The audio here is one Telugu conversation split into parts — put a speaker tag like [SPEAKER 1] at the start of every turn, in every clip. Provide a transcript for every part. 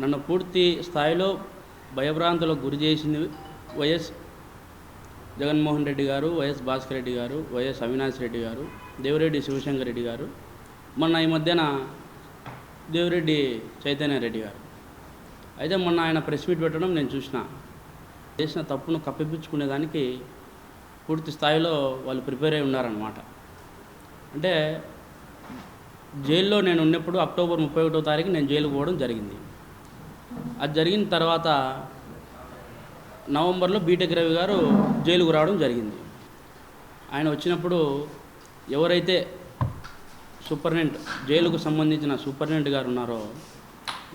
[SPEAKER 1] నన్ను పూర్తి స్థాయిలో భయభ్రాంతులకు గురి చేసింది వైఎస్ జగన్మోహన్ రెడ్డి గారు వైఎస్ భాస్కర్ రెడ్డి గారు వైఎస్ అవినాష్ రెడ్డి గారు దేవిరెడ్డి శివశంకర్ రెడ్డి గారు మొన్న ఈ మధ్యన దేవిరెడ్డి చైతన్య రెడ్డి గారు. అయితే మొన్న ఆయన ప్రెస్ మీట్ పెట్టడం నేను చూసిన. చేసిన తప్పును కప్పిపుచ్చుకునేదానికి పూర్తి స్థాయిలో వాళ్ళు ప్రిపేర్ అయి ఉన్నారనమాట అంటే జైల్లో నేను ఉన్నప్పుడు అక్టోబర్ ముప్పై ఒకటో తారీఖు నేను జైలుకు పోవడం జరిగింది. అది జరిగిన తర్వాత నవంబర్లో బీటెక్ రవి గారు జైలుకు రావడం జరిగింది. ఆయన వచ్చినప్పుడు ఎవరైతే సూపర్నెంట్ జైలుకు సంబంధించిన సూపర్నెంట్ గారు ఉన్నారో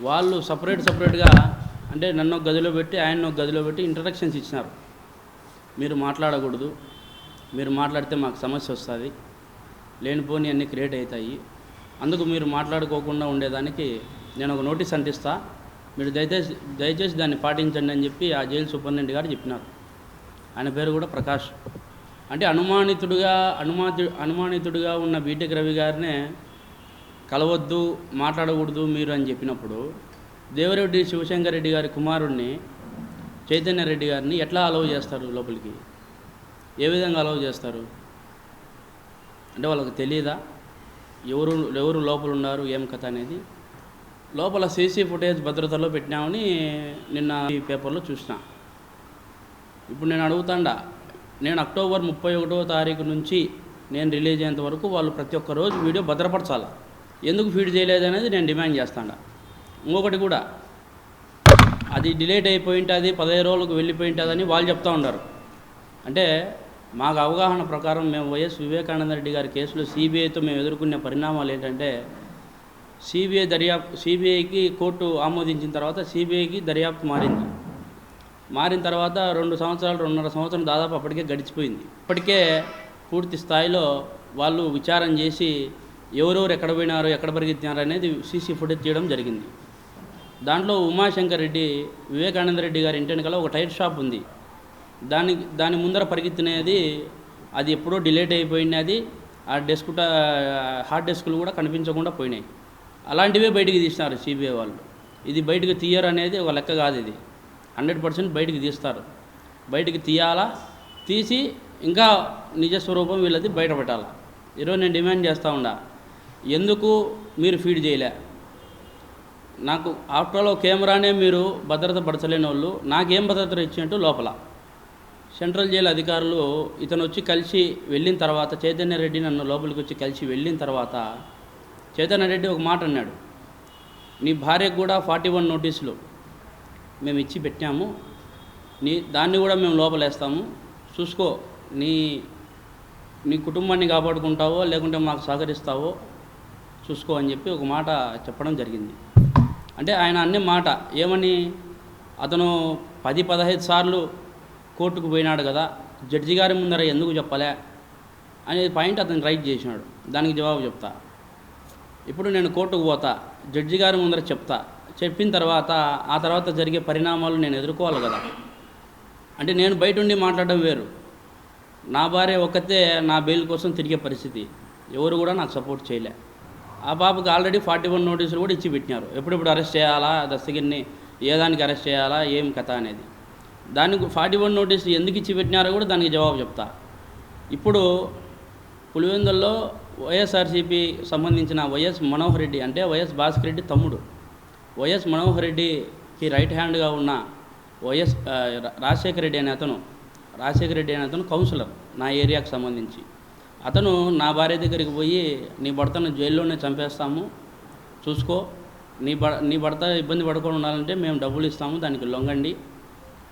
[SPEAKER 1] వాళ్ళు సపరేట్ సపరేట్గా అంటే నన్ను ఒక గదిలో పెట్టి ఆయన ఒక గదిలో పెట్టి ఇంట్రడక్షన్స్ ఇచ్చినారు. మీరు మాట్లాడకూడదు. మీరు మాట్లాడితే మాకు సమస్య వస్తుంది. లేనిపోని అన్నీ క్రియేట్ అవుతాయి. అందుకు మీరు మాట్లాడుకోకుండా ఉండేదానికి నేను ఒక నోటీస్ అంటిస్తా. మీరు దయచేసి దయచేసి దాన్ని పాటించండి అని చెప్పి ఆ జైలు సూపరింటెండెంట్ గారు చెప్పినారు. ఆయన పేరు కూడా ప్రకాష్. అంటే అనుమానితుడుగా అనుమాతి అనుమానితుడిగా ఉన్న బీటెక్ రవి గారినే కలవద్దు మాట్లాడకూడదు మీరు అని చెప్పినప్పుడు దేవరెడ్డి శివశంకర్ రెడ్డి గారి కుమారుడిని చైతన్య రెడ్డి గారిని ఎట్లా అలవ్ చేస్తారు లోపలికి? ఏ విధంగా అలవ్ చేస్తారు? అంటే వాళ్ళకి తెలియదా ఎవరు ఎవరు లోపల ఉన్నారు ఏం కథ అనేది? లోపల సీసీ ఫుటేజ్ భద్రతలో పెట్టినామని నిన్న ఈ పేపర్లో చూసిన. ఇప్పుడు నేను అడుగుతాండా నేను అక్టోబర్ ముప్పై ఒకటో తారీఖు నుంచి నేను రిలీజ్ అయ్యేంత వరకు వాళ్ళు ప్రతి ఒక్క రోజు వీడియో భద్రపరచాలి. ఎందుకు ఫీడ్ చేయలేదు అనేది నేను డిమాండ్ చేస్తాండ. ఇంకొకటి కూడా అది డిలేట్ అయిపోయి ఉంటుంది పదహైదు రోజులకు వెళ్ళిపోయి ఉంటుందని వాళ్ళు చెప్తూ ఉన్నారు అంటే మాకు అవగాహన ప్రకారం మేము వైఎస్ వివేకానంద రెడ్డి గారి కేసులో సిబిఐతో మేము ఎదుర్కొనే పరిణామాలు ఏంటంటే సిబిఐ దర్యాప్తు సిబిఐకి కోర్టు ఆమోదించిన తర్వాత సిబిఐకి దర్యాప్తు మారింది. మారిన తర్వాత రెండు సంవత్సరాలు రెండున్నర సంవత్సరం దాదాపు అప్పటికే గడిచిపోయింది. ఇప్పటికే పూర్తి స్థాయిలో వాళ్ళు విచారం చేసి ఎవరెవరు ఎక్కడ పోయినారు ఎక్కడ పరిగెత్తినారు అనేది సీసీ ఫుటేజ్ తీయడం జరిగింది. దాంట్లో ఉమాశంకర్ రెడ్డి వివేకానంద రెడ్డి గారి ఇంటి వెనకాల ఒక టైర్ షాప్ ఉంది. దాని దాని ముందర పరిగెత్తినది అది ఎప్పుడో డిలేట్ అయిపోయినది ఆ డెస్క్ హార్డ్ డెస్క్లు కూడా కనిపించకుండా పోయినాయి. అలాంటివే బయటికి తీసినారు సిబిఐ వాళ్ళు. ఇది బయటకు తీయరు అనేది ఒక లెక్క కాదు ఇది. హండ్రెడ్ పర్సెంట్ బయటికి తీస్తారు. బయటికి తీయాలా? తీసి ఇంకా నిజస్వరూపం వీళ్ళది బయటపెట్టాలా ఈరోజు నేను డిమాండ్ చేస్తూ ఉండా ఎందుకు మీరు ఫీడ్ చేయలే? నాకు ఆఫ్టర్ ఆల్ కెమెరానే మీరు భద్రత పరచలేని వాళ్ళు నాకేం భద్రత ఇచ్చినట్టు లోపల. సెంట్రల్ జైలు అధికారులు ఇతను వచ్చి కలిసి వెళ్ళిన తర్వాత చైతన్య రెడ్డి నన్ను లోపలికి వచ్చి కలిసి వెళ్ళిన తర్వాత చైతన్య రెడ్డి ఒక మాట అన్నాడు నీ భార్యకు కూడా ఫార్టీ వన్ నోటీసులు మేము ఇచ్చి పెట్టాము. నీ దాన్ని కూడా మేము లోపలేస్తాము. చూసుకో నీ నీ కుటుంబాన్ని కాపాడుకుంటావో లేకుంటే మాకు సహకరిస్తావో చూసుకో అని చెప్పి ఒక మాట చెప్పడం జరిగింది. అంటే ఆయన అన్ని మాట ఏమని? అతను పది పదహైదు సార్లు కోర్టుకు పోయినాడు కదా జడ్జి గారి ముందర ఎందుకు చెప్పలే? అనేది పాయింట్ అతను రైట్ చేసినాడు. దానికి జవాబు చెప్తా. ఇప్పుడు నేను కోర్టుకు పోతా జడ్జి గారి ముందర చెప్తా. చెప్పిన తర్వాత ఆ తర్వాత జరిగే పరిణామాలు నేను ఎదుర్కోవాలి కదా. అంటే నేను బయట ఉండి మాట్లాడడం వేరు. నా భార్య ఒక్కతే నా బెయిల్ కోసం తిరిగే పరిస్థితి. ఎవరు కూడా నాకు సపోర్ట్ చేయలే. ఆ పాపకు ఆల్రెడీ ఫార్టీ వన్ నోటీసులు కూడా ఇచ్చి పెట్టినారు. ఎప్పుడెప్పుడు అరెస్ట్ చేయాలా దస్తగిరిని ఏ దానికి అరెస్ట్ చేయాలా ఏం కథ అనేది. దానికి ఫార్టీ వన్ నోటీసులు ఎందుకు ఇచ్చి పెట్టినారో కూడా దానికి జవాబు చెప్తా. ఇప్పుడు పులివెందుల్లో వైఎస్ఆర్సీపీ సంబంధించిన వైఎస్ మనోహర్ రెడ్డి అంటే వైఎస్ భాస్కర్ రెడ్డి తమ్ముడు. వైఎస్ మనోహర్ రెడ్డికి రైట్ హ్యాండ్గా ఉన్న వైఎస్ రా- రాజశేఖర రెడ్డి అనే అతను రాజశేఖర రెడ్డి అనే అతను కౌన్సిలర్ నా ఏరియాకు సంబంధించి. అతను నా భార్య దగ్గరికి పోయి నీ భర్తను జైల్లోనే చంపేస్తాము చూసుకో. నీ భ నీ భర్త ఇబ్బంది పడకుండా ఉండాలంటే మేము డబ్బులు ఇస్తాము దానికి లొంగండి.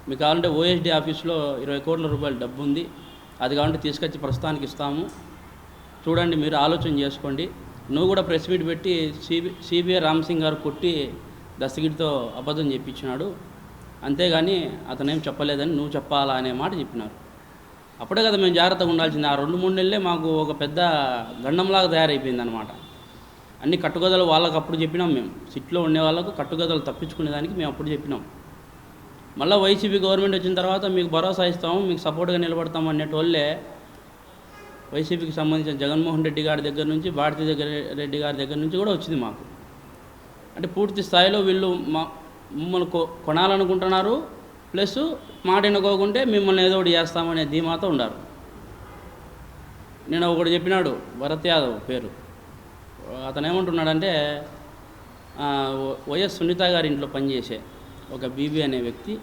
[SPEAKER 1] మీకు కావాలంటే ఓఎస్డీ ఆఫీస్లో ఇరవై కోట్ల రూపాయల డబ్బు ఉంది అది కావాలంటే తీసుకొచ్చి ప్రస్తుతానికి ఇస్తాము. చూడండి మీరు ఆలోచన చేసుకోండి. నువ్వు కూడా ప్రెస్ మీట్ పెట్టి సిబి సిబిఐ రామ్సింగ్ గారు కొట్టి దస్తగిరితో అబద్ధం చెప్పించినాడు అంతేగాని అతనేం చెప్పలేదని నువ్వు చెప్పాలా అనే మాట చెప్పినారు. అప్పుడే కదా మేము జాగ్రత్తగా ఉండాల్సింది. ఆ రెండు మూడు నెలలే మాకు ఒక పెద్ద గండంలాగా తయారైపోయింది అనమాట అన్ని కట్టుగదలు వాళ్ళకి అప్పుడు చెప్పినాం మేము. సిట్లో ఉండే వాళ్ళకు కట్టుగదలు తప్పించుకునేదానికి మేము అప్పుడు చెప్పినాం. మళ్ళీ వైసీపీ గవర్నమెంట్ వచ్చిన తర్వాత మీకు భరోసా ఇస్తాము మీకు సపోర్ట్గా నిలబడతాము అనేటోళ్ళే వైసీపీకి సంబంధించిన జగన్మోహన్ రెడ్డి గారి దగ్గర నుంచి భారతీ దగ్గర రెడ్డి గారి దగ్గర నుంచి కూడా వచ్చింది మాకు. అంటే పూర్తి స్థాయిలో వీళ్ళు మా మిమ్మల్ని కొ కొనాలనుకుంటున్నారు. ప్లస్ మాట ఎన్నుకోకుంటే మిమ్మల్ని ఏదో ఒకటి చేస్తామనే ధీమాతో ఉన్నారు నేను ఒకటి చెప్పినాడు భరత్ యాదవ్ పేరు. అతను ఏమంటున్నాడంటే వైఎస్ సునీత గారి ఇంట్లో పనిచేసే ఒక బీబీ అనే వ్యక్తి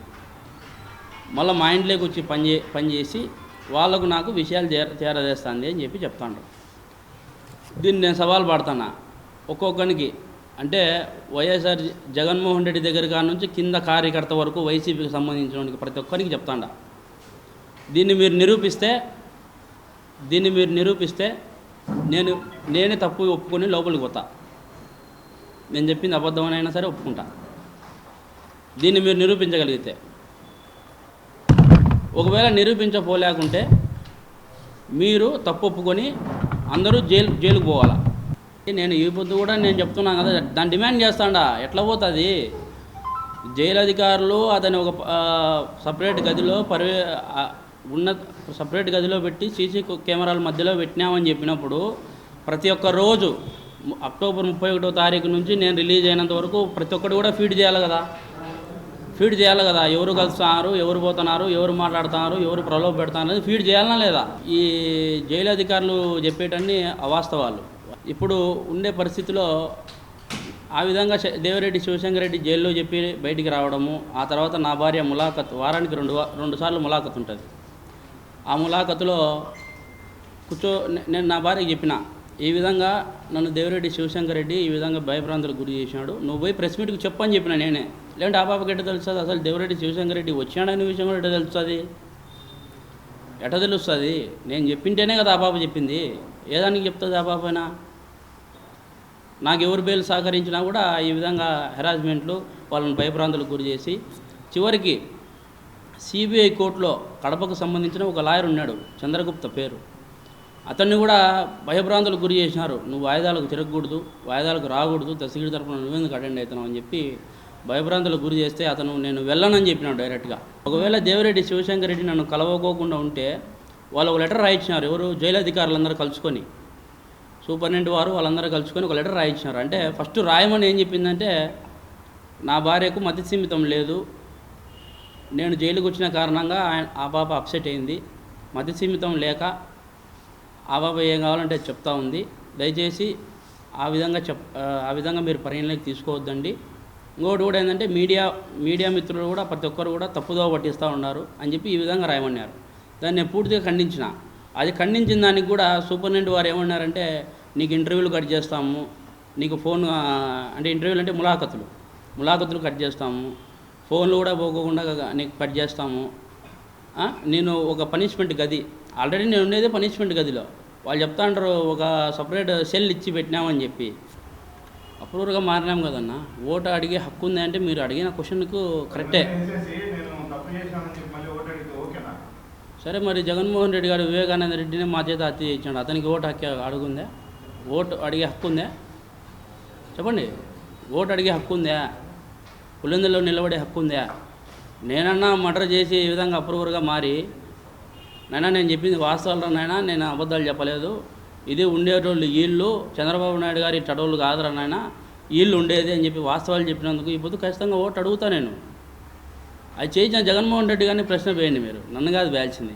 [SPEAKER 1] మళ్ళీ మా ఇంట్లోకి వచ్చి పనిచే పనిచేసి వాళ్ళకు నాకు విషయాలు చేర చేరదేస్తుంది అని చెప్పి చెప్తాను దీన్ని నేను సవాల్ పడుతున్నా ఒక్కొక్కరికి అంటే వైఎస్ఆర్ జగన్మోహన్ రెడ్డి దగ్గర కాడ నుంచి కింద కార్యకర్త వరకు వైసీపీకి సంబంధించిన ప్రతి ఒక్కరికి చెప్తాండ. దీన్ని మీరు నిరూపిస్తే దీన్ని మీరు నిరూపిస్తే నేను నేనే తప్పు ఒప్పుకొని లోపలికి పోతా. నేను చెప్పింది అబద్ధమనైనా సరే ఒప్పుకుంటా. దీన్ని మీరు నిరూపించగలిగితే. ఒకవేళ నిరూపించపోలేకుంటే మీరు తప్పు ఒప్పుకొని అందరూ జైలు జైలుకు పోవాలా. నేను ఈ పొద్దు కూడా నేను చెప్తున్నాను కదా దాన్ని డిమాండ్ చేస్తాడా ఎట్లా పోతుంది? జైలు అధికారులు అతని ఒక సపరేట్ గదిలో పరి ఉన్న సపరేట్ గదిలో పెట్టి సీసీ కెమెరాల మధ్యలో పెట్టినామని చెప్పినప్పుడు ప్రతి ఒక్క రోజు అక్టోబర్ ముప్పై ఒకటో తారీఖు నుంచి నేను రిలీజ్ అయినంత వరకు ప్రతి ఒక్కటి కూడా ఫీడ్ చేయాలి కదా. ఫీడ్ చేయాలి కదా. ఎవరు కలుస్తున్నారు ఎవరు పోతున్నారు ఎవరు మాట్లాడుతున్నారు ఎవరు ప్రలోభ పెడుతున్నారు ఫీడ్ చేయాలనా లేదా? ఈ జైలు అధికారులు చెప్పేటన్ని అవాస్తవాలు. ఇప్పుడు ఉండే పరిస్థితిలో ఆ విధంగా దేవరెడ్డి దేవిరెడ్డి శివశంకర్ రెడ్డి జైల్లో చెప్పి బయటికి రావడము ఆ తర్వాత నా భార్య ములాఖత్ వారానికి రెండు రెండు సార్లు ములాఖత్ ఉంటుంది. ఆ ములాఖత్లో కూర్చో నేను నా భార్యకి చెప్పిన ఈ విధంగా నన్ను దేవిరెడ్డి శివశంకర్ రెడ్డి ఈ విధంగా భయభ్రాంతులకు గురి చేసినాడు. నువ్వు పోయి ప్రెస్ మీట్కి చెప్పని చెప్పిన నేనే. లేదంటే ఆ పాపకి ఎట్ట తెలుస్తుంది? అసలు దేవరెడ్డి శివశంకర్ రెడ్డి వచ్చాడనే విషయం కూడా ఎట్ట తెలుస్తుంది? ఎట్ట తెలుస్తుంది? నేను చెప్పింటేనే కదా ఆ పాప చెప్పింది. ఏదానికి చెప్తుంది ఆ పాపైనా నాకు ఎవరు బెయిల్ సహకరించినా కూడా ఈ విధంగా హెరాస్మెంట్లు వాళ్ళని భయభ్రాంతులకు గురి చేసి చివరికి సిబిఐ కోర్టులో కడపకు సంబంధించిన ఒక లాయర్ ఉన్నాడు చంద్రగుప్త పేరు. అతన్ని కూడా భయభ్రాంతులకు గురి చేసినారు. నువ్వు వాయిదాలకు తిరగకూడదు వాయిదాలకు రాకూడదు దశగిరి తరపున నువ్వెందుకు అటెండ్ అవుతున్నావు అని చెప్పి భయభ్రాంతులకు గురి చేస్తే అతను నేను వెళ్ళనని చెప్పినాడు డైరెక్ట్గా. ఒకవేళ దేవిరెడ్డి శివశంకర్ రెడ్డి నన్ను కలవకోకుండా ఉంటే వాళ్ళు ఒక లెటర్ రాయించినారు ఎవరు? జైలు అధికారులందరూ కలుసుకొని. సూపరింటెండెంట్ వారు వాళ్ళందరూ కలుసుకొని ఒక లెటర్ రాయించినారు అంటే ఫస్ట్ రాయమని ఏం చెప్పిందంటే నా భార్యకు మతి సీమితం లేదు. నేను జైలుకు వచ్చిన కారణంగా ఆయన ఆ పాప అప్సెట్ అయింది. మతి సీమితం లేక ఆ పాప ఏం కావాలంటే అది చెప్తా ఉంది. దయచేసి ఆ విధంగా చెప్ ఆ, ఆ విధంగా మీరు పరిగణలోకి తీసుకోవద్దండి. ఇంకోటి కూడా ఏంటంటే మీడియా మీడియా మిత్రులు కూడా ప్రతి ఒక్కరు కూడా తప్పుదో పట్టిస్తూ ఉన్నారు అని చెప్పి ఈ విధంగా రాయమన్నారు. దాన్ని నేను పూర్తిగా ఖండించిన. అది ఖండించిన దానికి కూడా సూపరింటెండెంట్ వారు ఏమన్నారంటే నీకు ఇంటర్వ్యూలు కట్ చేస్తాము నీకు ఫోన్ అంటే ఇంటర్వ్యూలు అంటే ములాఖతులు. ములాఖతులు కట్ చేస్తాము ఫోన్లు కూడా పోకోకుండా నీకు కట్ చేస్తాము. నేను ఒక పనిష్మెంట్ గది ఆల్రెడీ నేను ఉండేదే పనిష్మెంట్ గదిలో. వాళ్ళు చెప్తా ఉంటారు ఒక సపరేట్ సెల్ ఇచ్చి పెట్టినామని చెప్పి. అప్రూవర్గా మారినాం కదన్నా? ఓటు అడిగే హక్కు ఉంది అంటే మీరు అడిగిన క్వశ్చన్కు కరెక్టే. సరే మరి జగన్మోహన్ రెడ్డి గారు వివేకానంద రెడ్డిని మా చేత హత్య చేయించాడు. అతనికి ఓటు హక్కు అడుగుందా ఓటు అడిగే హక్కు ఉందా? చెప్పండి. ఓటు అడిగే హక్కు ఉందా? పులిందులో నిలబడే హక్కు ఉందా? నేనన్నా మర్డర్ చేసి ఈ విధంగా అప్రూవర్గా మారి నైనా నేను చెప్పింది వాస్తవాలు నైనా? నేను అబద్ధాలు చెప్పలేదు. ఇది ఉండేటోళ్ళు వీళ్ళు చంద్రబాబు నాయుడు గారి చడవులు కాదురా నాయన. వీళ్ళు ఉండేది అని చెప్పి వాస్తవాలు చెప్పినందుకు ఈ పొద్దు ఖచ్చితంగా ఓటు అడుగుతా నేను. అది చేయించిన జగన్మోహన్ రెడ్డి గారిని ప్రశ్న వేయండి మీరు. నన్ను కాదు వేయాల్సింది.